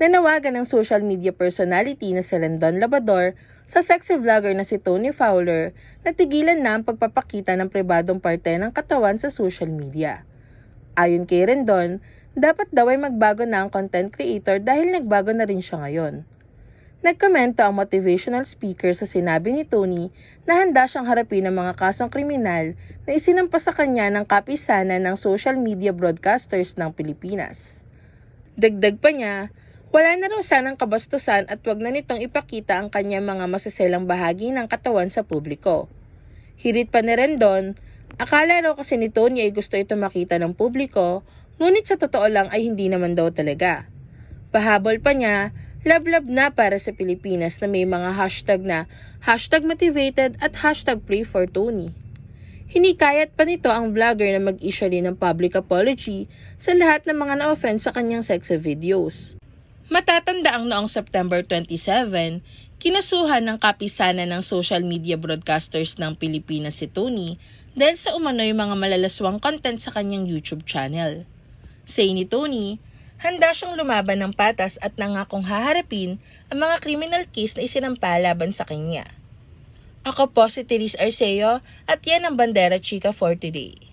nanawagan ng social media personality na si Rendon Labador sa sexy vlogger na si Tony Fowler na tigilan na ang pagpapakita ng pribadong parte ng katawan sa social media. Ayon kay Rendon, dapat daw ay magbago na ang content creator dahil nagbago na rin siya ngayon. Nagkomento ang motivational speaker sa sinabi ni Tony na handa siyang harapin ang mga kasong kriminal na isinampa sa kanya ng kapisanan ng social media broadcasters ng Pilipinas. Dagdag pa niya, wala na raw sanang kabastusan at wag na nitong ipakita ang kanyang mga masaselang bahagi ng katawan sa publiko. Hirit pa ni Rendon, akala raw kasi ni Tony ay gusto ito makita ng publiko, ngunit sa totoo lang ay hindi naman daw talaga. Pahabol pa niya, lablab na para sa Pilipinas na may mga hashtag na hashtag motivated at hashtag pray for Tony. Hinikayat pa nito ang vlogger na mag-issue ng public apology sa lahat ng mga na-offend sa kanyang sexy videos. Matatanda ang noong September 27, kinasuhan ng kapisanan ng social media broadcasters ng Pilipinas si Tony dahil sa umano'y mga malalaswang content sa kanyang YouTube channel. Say ni Tony, handa siyang lumaban ng patas at nangakong haharapin ang mga criminal case na isinampa laban sa kanya. Ako po si Therese Arceo at yan ang Bandera Chica for today.